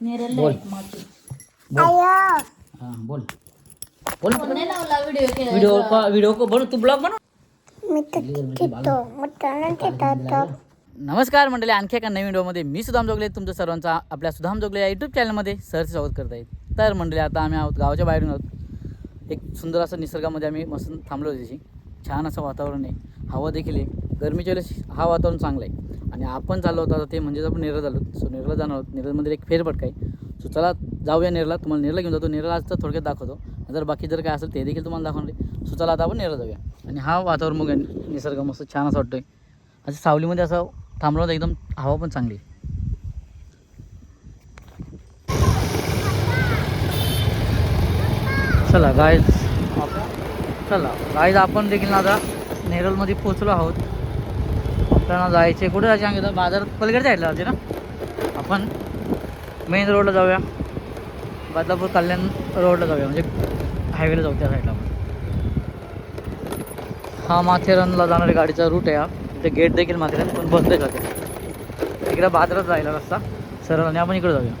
नेरळला बोल. एक मावशी. हा बोल. बोल. फोन नाही लावला व्हिडिओ केला व्हिडिओ व्हिडिओ बनव तू ब्लॉग बनव. नमस्कार मंडळी आणखी एका नवीन व्हिडिओमध्ये मी सुदाम जोगले तुमचं सर्वांचा आपल्या सुदाम जोगले या यूट्यूब चॅनलमध्ये सहर्ष स्वागत करत आहे. तर मंडळी आता आम्ही आहोत गावाच्या बाहेरून आहोत. एक सुंदर असं निसर्गामध्ये आम्ही मस्त थांबलो त्याची छान असं वातावरण आहे. हवा देखील आहे. गरमीच्या वेळेस हा वातावरण चांगलं आहे. आणि आपण चाललो होतो ते म्हणजेच आपण नेरळ झालो सो नेरळला जाणार आहोत. नेरळमध्ये एक फेरफटका आहे सो चला जाऊया नेरला तुम्हाला नेरला घेऊन जातो. नेरला आज तर थोडक्यात दाखवतो. जर बाकी जर काय असेल ते देखील तुम्हाला दाखवणार सो चला आता आपण नेरला जाऊया. आणि हा वातावरण मग निसर्ग मस्त छान असं वाटतोय. असं सावलीमध्ये असं थांबलो होतं. एकदम हवा पण चांगली चला गायज चला. गायज आपण देखील आता नेरलमध्ये पोचलो आहोत. आपल्याला जायचे. कुठे जायचे सांगितलं बाजार पलीकडे जायला जायचे ना? आपण मेन रोडला जाऊया. बदलापूर कल्याण रोडला जाऊया. म्हणजे हायवेला जाऊ त्या साईडला हा माथेरानला जाणाऱ्या गाडीचा रूट आहे हा. ते गेट देखील माथेरान पण बंद जाते इकडे बाजारात जायला रस्ता. सरळ आणि आपण इकडे जाऊया.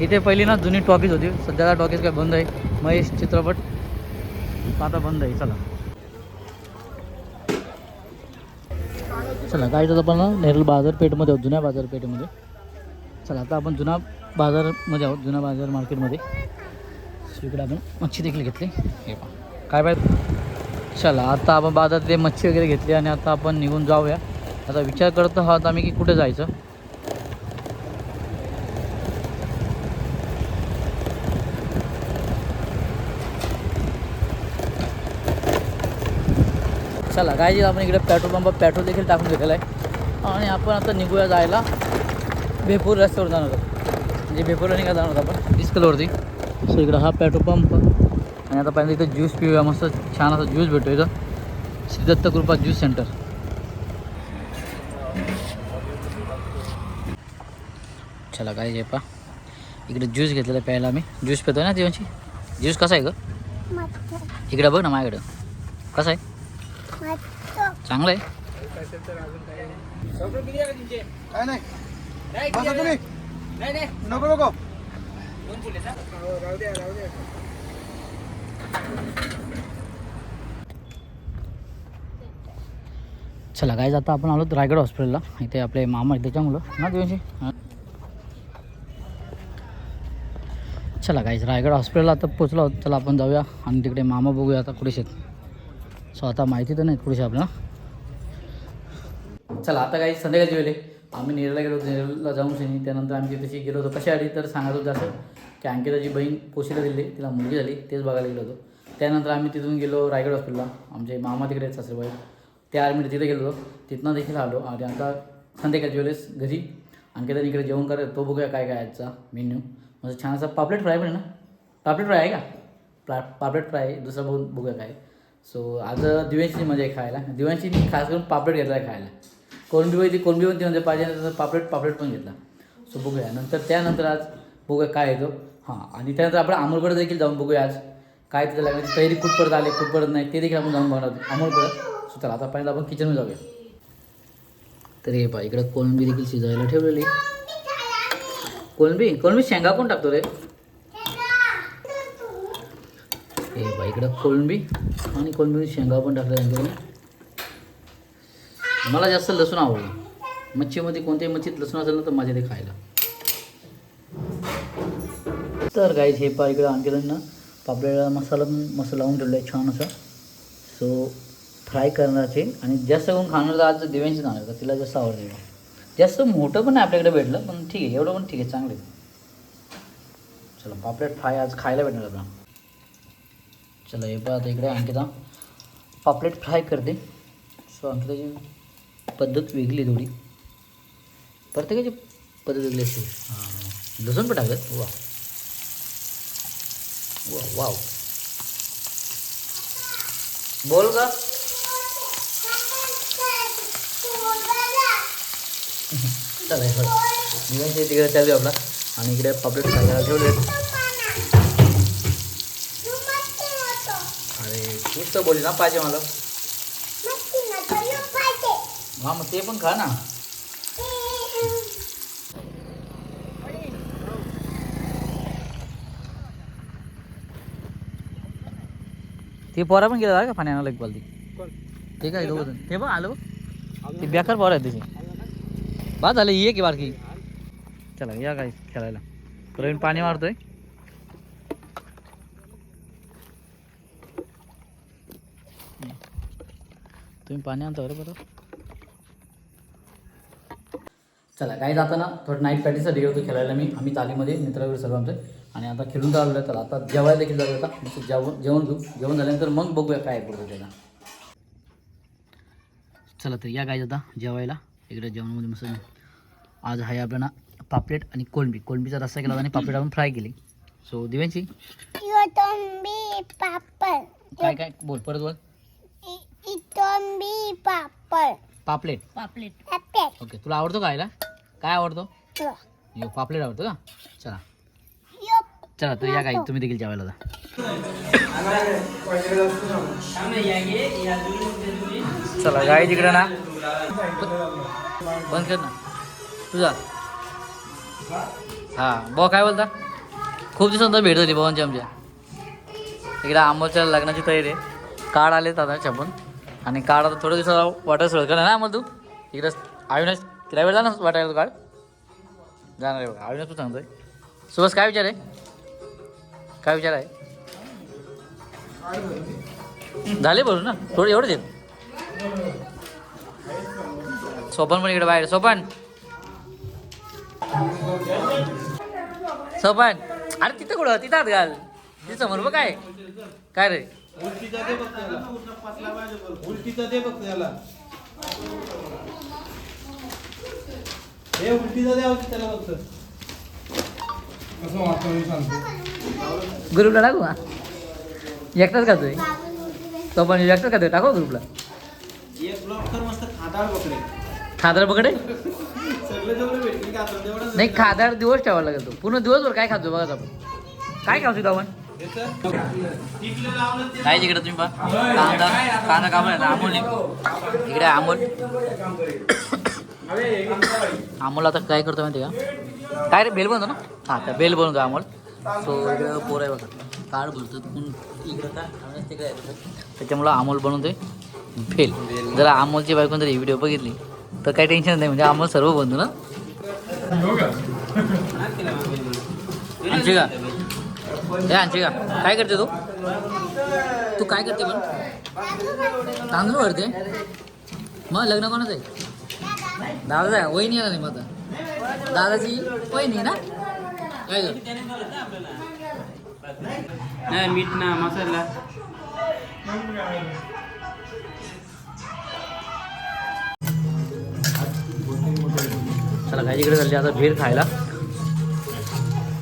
इथे पहिली ना जुनी टॉकीज होती. सध्याला टॉकीज काय बंद आहे. महेश चित्रपट. आता बंद आहे. चला. चला काय तर आपण नेरल बाजारपेठमध्ये आहोत जुन्या बाजारपेठेमध्ये. चला आता आपण जुना बाजारमध्ये आहोत जुना बाजार मार्केटमध्ये. इकडे आपण मच्छी देखील घेतली. हे पहा. काय पाहिजे चला आता आपण बाजारात मच्छी वगैरे घेतली आणि आता आपण निघून जाऊया. आता विचार करत आहोत आम्ही की कुठे जायचं. चला काय जे आपण इकडे पेट्रोल पंप पेट्रोल देखील टाकून घेतलेलं आहे. आणि आपण आता निघूया जायला बेपूर रस्त्यावर जाणार आहोत. म्हणजे बेपूरला निघा जाणार आहोत आपण? डिस्कलवरती सो इकडं हा पेट्रोल पंप आणि आता पहिल्यांदा इथं ज्यूस पिऊया मस्त छान असा ज्यूस भेटतो इथं. श्री दत्त कृपा ज्यूस सेंटर चला काय जे पा. इकडे ज्यूस घेतलेला प्यायला आम्ही. ज्यूस पितोय ना देवांची ज्यूस कसा आहे ग? इकडे बघ ना माझ्याकडं. कसं आहे? चांगलं आहे. काय नाही. बसा तुम्ही. नको नको. चला काय आता आपण आलो रायगड हॉस्पिटलला इथे आपले मामा आहेत त्याच्यामुळं. ना देवांशी? हां. चला काहीच रायगड हॉस्पिटलला आता पोचलो आहोत. चला आपण जाऊया. आणि तिकडे मामा बघूया आता कुठेच आहेत. सो आता माहिती तर नाही कुठेच आपल्याला. चला आता काही संध्याकाळची वेळ आहे. आम्ही नेरला गेलो होतो नेरला जाऊन शनी त्यानंतर आम्ही तशी गेलो होतो कशासाठी तर सांगत होतं असं की अंकिताची बहीण पोशीला दिली तिला मुलगी झाली तेच बघायला गेलो होतो. त्यानंतर आम्ही तिथून गेलो रायगड हॉस्पिटलला आमचे मामा तिकडे सासरेबाई त्या आर्मीत तिथे गेलो होतो तिथनं देखील आलो आणि आता संध्याकाळच्या वेळेस घरी. अंकिताने इकडे जेवण करत तो बघूया काय काय आजचा मेन्यू म्हणजे छान असा पापलेट फ्राय पण ना? पापलेट फ्राय आहे का? प्ला पापलेट फ्राय दुसरा बघून बघूया काय. सो आज दिव्यांची मजा आहे खायला. दिव्यांची खास करून पापलेट घेतला आहे खायला. कोणबी होती कोणबी ती म्हणजे पाहिजे तर पापलेट पापलेट पण घेतला. सो बघूया. नंतर त्यानंतर आज बघूया काय येतो. हां आणि त्यानंतर आपण अमोलकडे देखील जाऊन बघूया आज. काय तिथं लागण्याची तयारी कुठपर्यंत आले कुठपर्यंत नाही. ते देखील आपण जाऊन बघणार अमोलगड सो चला आता पहिल्यांदा आपण किचनमध्ये जाऊया. तर हे पहा इकडं कोळंबी देखील शिजायला ठेवलेली. कोळंबी? कोळंबी शेंगा कोण टाकतो रे? हे बा इकडं कोळंबी आणि कोळंबी शेंगा पण टाकल्या त्यांच्याकडे मला जास्त लसूण आवडलं मच्छीमध्ये कोणत्याही मच्छीत लसूण असेल ना तर माझ्या ते खायला. तर गाईज हे पाय इकडं आणखी ना पापड्याला मसाला मसाला मस्त लावून ठेवला आहे छान असा. सो फ्राय करण्याचे आणि जास्त करून खाणार तर आज दिव्यांशी जाणार का तिला जास्त आवडते जास्त मोठं पण नाही आपल्याकडे भेटलं पण ठीक आहे एवढं पण ठीक आहे चांगलं आहे. चला पापलेट फ्राय आज खायला भेटणार आपला चला हे पहा आता इकडे अंकिता. पापलेट फ्राय करते. सो अंकिताची पद्धत वेगळी थोडी. प्रत्येकाची पद्धत वेगळी असते. हां. लसूण पण टाकत वा वा वाव. बोल का चला तिकडे चालू आपला आणि इकडे पापलेट खायला ठेवले अरे तूच तर बोलली ना पाहिजे मला. हा मग ते पण खा ना. ते पोरा पण गेला का पाणी एक बालदी ते काय दोघं ते पण आलो ते बेकार पोरा आहे त्याची. बा झालं ये की बारकी. चला या काय खेळायला. प्रवीण पाणी मारतोय. तुम्ही पाणी आणता बरं बरं चला काही जाताना थोडं नाईट प्रॅक्टिससाठी गेलो होतो खेळायला मी. आम्ही तालीमध्ये मित्र वगैरे सर्व आमचे. आणि आता खेळून आहे तर आता जेवायला देखील जाऊ आता. जेवण जेवण घेऊ. जेवण झाल्यानंतर मग बघूया काय पडतं त्याला. चला तर या काय आता जेवायला. इकडे जेवणामध्ये मस्त आज आहे आपल्याला पापलेट आणि कोळंबी कोळंबीचा रस्सा केला आणि पापलेट आपण फ्राय केली. सो दिव्यांची काय काय? बोल परत बोल. पापलेट. पापलेट. ओके तुला आवडतो खायला? काय आवडतो? यो. पापलेट आवडतो का? चला. चला तर या काय तुम्ही देखील जेवायला जा. चला गाई तिकडे ना. बंद कर ना. तुझा. हा भाऊ काय बोलता? खूप दिवसांतर भेट झाली भावांची आमच्या. इकडे आंबोच्या लग्नाची तयारी आहे. कार्ड आले आता छापून. आणि कार्ड आता थोड्या दिवसाला सुरुवात करणार ना आम्हाला तू. इकडे अविनाश तिला वेळ जाणार वाटायला तो कार्ड जाणार आहे बघा. अविनाश तू सांगतोय. सुभाष काय विचार आहे? काय विचार आहे? झाले बोलू ना? थोडे एवढे देत सोपन पण इकडे बाहेर. सोपन! सोपन! अरे तिथं कुठं? तिथं हात घाल. तिथं समोर बघ काय. काय रे? उलटीचा दे बघ त्याला उलटीचा दे बघ त्याला हे उलटीचा त्याला फक्त. कसं वाटतं मी सांगतो. ग्रुपला टाकू का? एकटाच खातोय? सोपन एकटाच खातोय टाकू ग्रुपला? एक ब्लॉक कर मस्त खादर पकडे. सगळे जेवढे भेटले का आता तेवढं नाही खादार दिवस ठेवावा लागेल तो. पूर्ण दिवसभर काय खातो बघा आपण. काय खातो आपण? ते काय तिकडे तुम्ही पहा? कांदा कांदा कापला अमोल इकडे अमोल अमोल आता काय करतो माहिती का? काय रे बेल बनवतो ना? हा त्या बेल बनवतो अमोल. सो इकडं पोर आहे बघा. कार्ड बोलतो इकडं काय तिकडे आहे. त्याच्यामुळं अमोल बनवतोय. फेल. जर अमोलची बायको जर ही व्हिडिओ बघितली तर काही टेन्शन नाही म्हणजे अमोल सर्व बनतो ना? का हे का काय करते तू? तू काय करते पण? तांदूळ भरते मग लग्न कोणाचं आहे? आहे वहिनी आला नाही आता? दादाची वहिनी ना? काय नाही मीठ ना मसाला. चला काय इकडे चालली आता भेल खायला.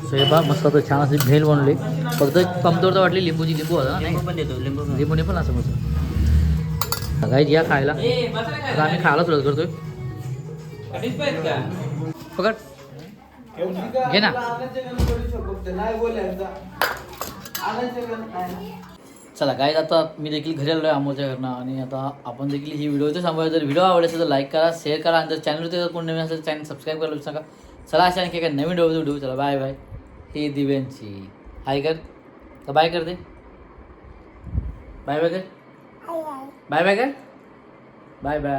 स्वयंपाक मस्त छान अशी भेल बनवली. फक्त कमजोर वाटली लिंबूची लिंबू होता ना? लिंबू पण देतो लिंबू. लिंबूने पण असं मस्त. काही या खायला. काय? आता आम्ही खायला सुरुवात करतोय. कधीच पाहिजे का पकड. घे ना. चला काय आता मी देखील घरी आलो आहे अमोलच्या घरनं आणि आता आपण देखील ही व्हिडिओ इथे सांभाळ जर व्हिडिओ आवडला असेल तर लाईक करा शेअर करा आणि जर चॅनलवरती जर कोण नवीन असेल चॅनल सबस्क्राईब करायला सांगा चला अशा आणखी काय नवीन व्हिडिओ व्हिडिओ चला बाय बाय हे दिव्यांची हाय कर. तर बाय कर दे. बाय बाय कर. बाय बाय कर. Bye bye